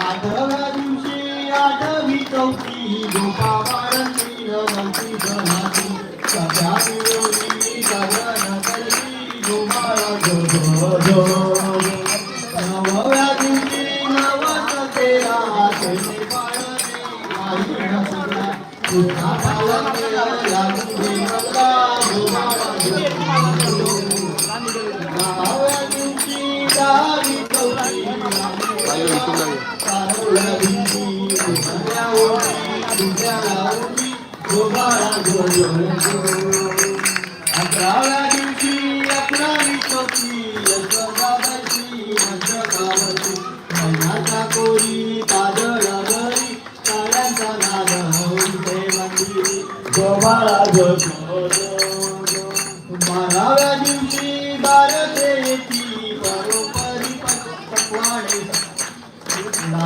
आठव्या दिवशी आठवी चौथी गोपावारंती नवती जनाती सध्या मिळवली सगळ्यांना करती गोमाळा जो दहावी चौथी अकराव्या दिवशी अकरावी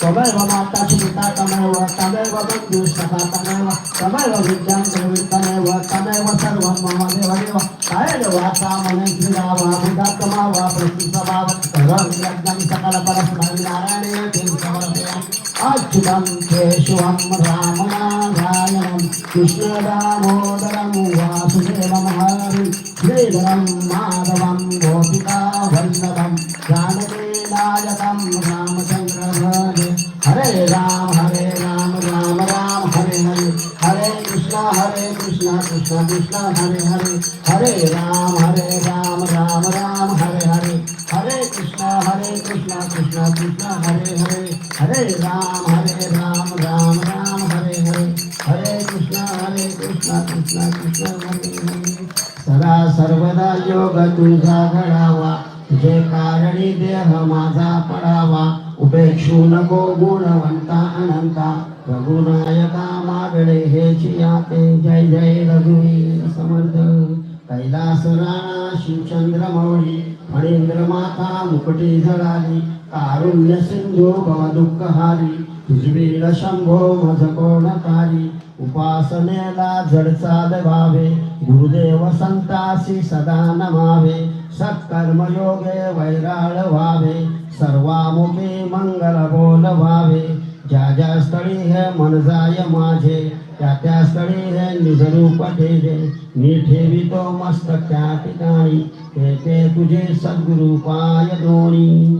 तमेव माता सुता तमेव तमेव बंधुस्तथा तमेव तमेव विद्यां तमेव तमेव सर्वं मम देवदेव काय वाचा मने श्रीरामा बुधात्मा वा प्रतिसभा सर्वं यज्ञं सकलपरस्मैनारायणे केशवं रामना కృష్ణ దామోదరము వాసుదేవం హరి శ్రీధరం మాధవం గోపికా వల్లభం జానకీ నాయకం రామచంద్ర హరే రామ హరే రామ రామ రామ హరే హరే హరే కృష్ణ హరే కృష్ణ కృష్ణ కృష్ణ హరే హరే హరే రామ హరే రామ రామ రామ హరే హరే హరే కృష్ణ హరే కృష్ణ కృష్ణ కృష్ణ హరే హరే హరే రామ హరే రామ రామ రామ कृष्ण सदा सर्वदा योग तुझा घडावा. तुझे कारणी देह माझा पडावा. उपेक्षू नको गुणवंता अनंता. रघुनायका मागणे हे चियाते जय जय रघुवीर समर्थ. कैलास राणा शिवचंद्र मौली फणेंद्रमाता मुकटी झळाली कारुण्य सिंधू भव दुःख हारी तुझवीर शंभो मज कोणकारी उपासनेला जडचाल भावे गुरुदेव संतासी सदा नमावे सत्कर्म योगे वैराळ व्हावे सर्वामुखी मंगल बोल व्हावे ज्या ज्या स्थळी हे मन जाय माझे त्या त्या स्थळी हे निजरूप ठेवे मी ठेवी तो मस्त त्या ठिकाणी. येते ते तुझे सद्गुरु पाय दोणी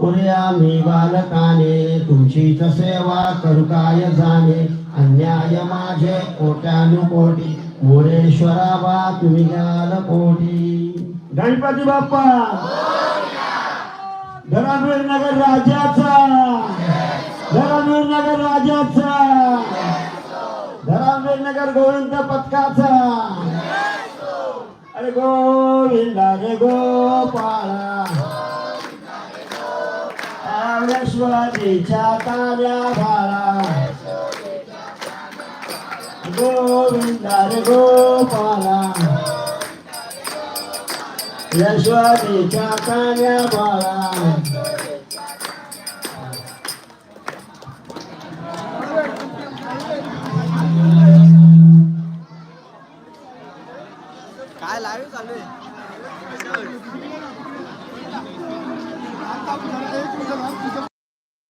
पुऱ्या मी बालकाने तुमचीच सेवा करू काय जाणे? अन्याय माझे कोट्यानुकोटी. मोरेश्वरा बा तुम्ही घ्याल कोटी. गणपती बाप्पा! धरामीर नगर राजाचा धरामीर नगर राजाचा धरामीर नगर गोविंद पथकाचा! अरे गोविंदा रे गोपाळा. लक्ष्मणीच्या ताऱ्या भाळा गोविंदा रे गोपाळा. लक्ष्मणीच्या ताऱ्या भाळा